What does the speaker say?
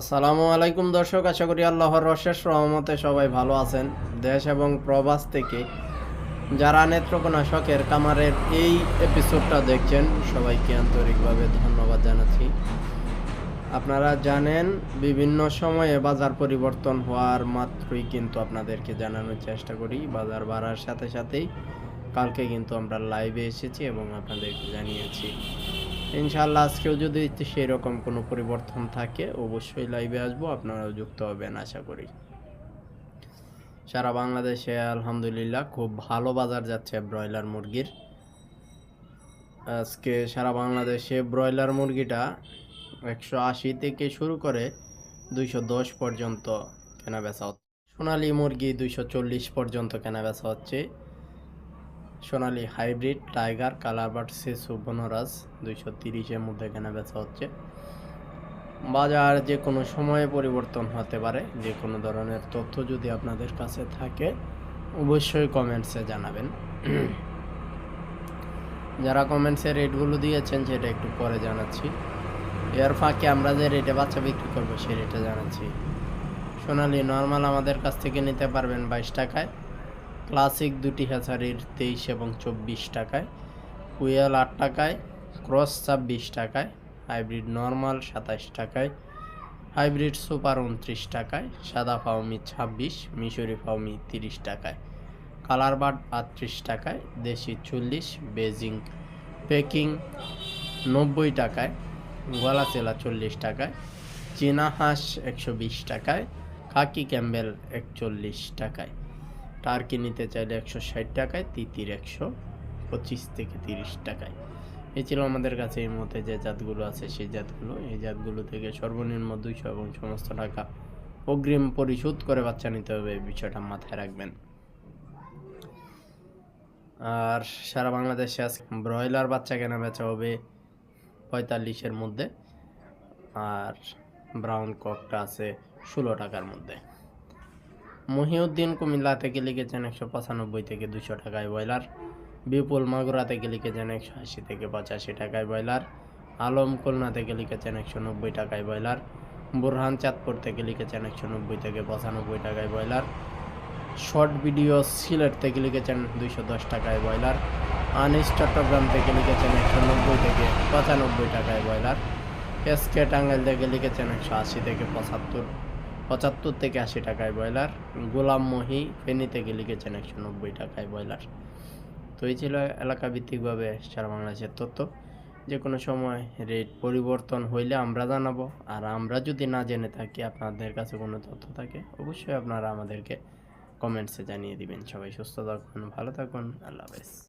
আসসালামু আলাইকুম দর্শক, আশা করি আল্লাহর রশেষ রহমতে সবাই ভালো আছেন। দেশ এবং প্রবাস থেকে যারা নেত্রকোনা শখের কামারের এই এপিসোডটা দেখছেন, সবাইকে আন্তরিকভাবে ধন্যবাদ জানাচ্ছি। আপনারা জানেন, বিভিন্ন সময়ে বাজার পরিবর্তন হওয়ার মাত্রই কিন্তু আপনাদেরকে জানানোর চেষ্টা করি। বাজার বাড়ার সাথে সাথেই কালকে কিন্তু আমরা লাইভে এসেছি এবং আপনাদেরকে জানিয়েছি। ইনশাআল্লাহ আজকেও যদি সেই রকম কোনো পরিবর্তন থাকে, অবশ্যই লাইভে আসব, আপনারাও যুক্ত হবেন, আশা করি। সারা বাংলাদেশে আলহামদুলিল্লাহ খুব ভালো বাজার যাচ্ছে ব্রয়লার মুরগির। আজকে সারা বাংলাদেশে ব্রয়লার মুরগিটা একশো আশি থেকে শুরু করে দুইশো দশ পর্যন্ত কেনা বেচা হচ্ছে। সোনালী মুরগি দুইশো চল্লিশ পর্যন্ত কেনা বেচা হচ্ছে। সোনালী হাইব্রিড টাইগার, কালারবার্ড শিশু বনরাজ দুইশো তিরিশের মধ্যে কেনা বেচা হচ্ছে। বাজার যে কোনো সময়ে পরিবর্তন হতে পারে যে কোনো ধরনের তথ্য যদি আপনাদের কাছে থাকে, অবশ্যই কমেন্টসে জানাবেন। যারা কমেন্টসে রেটগুলো দিয়েছেন, সেটা একটু পরে জানাচ্ছি। এর ফাঁকে আমরা যে রেটে বাচ্চা বিক্রি করব, সেই রেটে জানাচ্ছি। সোনালি নর্মাল আমাদের কাছ থেকে নিতে পারবেন বাইশ টাকায়। ক্লাসিক দুটি হ্যাচারির তেইশ এবং চব্বিশ টাকায়, কুয়েল আট টাকায়, ক্রস ছাব্বিশ টাকায়, হাইব্রিড নর্মাল সাতাশ টাকায়, হাইব্রিড সুপার উনত্রিশ টাকায়, সাদা ফাউমি ছাব্বিশ, মিশরি ফাউমি তিরিশ টাকায়, কালার বার্ড আটত্রিশ টাকায়, দেশি চল্লিশ, বেজিং পেকিং নব্বই টাকায় গলা চেলা চল্লিশ টাকায়, চীনা হাঁস একশো বিশ টাকায়, খাকি ক্যাম্বেল একচল্লিশ টাকায়। টার্কি নিতে চাইলে একশো ষাট টাকায়, তিতির একশো পঁচিশ থেকে তিরিশ টাকায়। এ ছিল আমাদের কাছে এই মুহূর্তে যে জাতগুলো আছে, সেই জাতগুলো। এই জাতগুলো থেকে সর্বনিম্ন দুইশো এবং সমস্ত টাকা অগ্রিম পরিশোধ করে বাচ্চা নিতে হবে, এই বিষয়টা মাথায় রাখবেন। আর সারা বাংলাদেশে আজ ব্রয়লার বাচ্চা কেনা বেচা হবে পঁয়তাল্লিশের মধ্যে। আর ব্রাউন ককটা আছে ষোলো টাকার মধ্যে। মহিউদ্দিন কুমিল্লা থেকে লিখেছেন একশো পঁচানব্বই থেকে দুশো টাকায় ব্রয়লার। বিপুল মাগুরা থেকে লিখেছেন একশো আশি থেকে পঁচাশি টাকায় ব্রয়লার। আলম খুলনা থেকে লিখেছেন একশো নব্বই টাকায় ব্রয়লার। বুরহান চাঁদপুর থেকে লিখেছেন একশো নব্বই থেকে পঁচানব্বই টাকায় ব্রয়লার। শর্ট ভিডিও সিলেট থেকে লিখেছেন দুইশো দশ টাকায় ব্রয়লার। আনিস চট্টগ্রাম থেকে লিখেছেন একশো নব্বই থেকে পঁচানব্বই টাকায় ব্রয়লার। এসকে টাঙ্গাইল থেকে লিখেছেন একশো আশি থেকে পঁচাত্তর। পঁচাত্তর থেকে আশি টাকায় ব্রয়লার। গোলাম মহি ফেনী থেকে লিখেছেন একশো নব্বই টাকায় ব্রয়লার। তো এই ছিল এলাকা ভিত্তিকভাবে সারা বাংলাদেশের তথ্য। যে কোনো সময় রেট পরিবর্তন হইলে আমরা জানাব। আর আমরা যদি না জেনে থাকি, আপনাদের কাছে কোনো তথ্য থাকে, অবশ্যই আপনারা আমাদেরকে কমেন্টসে জানিয়ে দিবেন। সবাই সুস্থ থাকুন, ভালো থাকুন, আল্লাহ হাফেজ।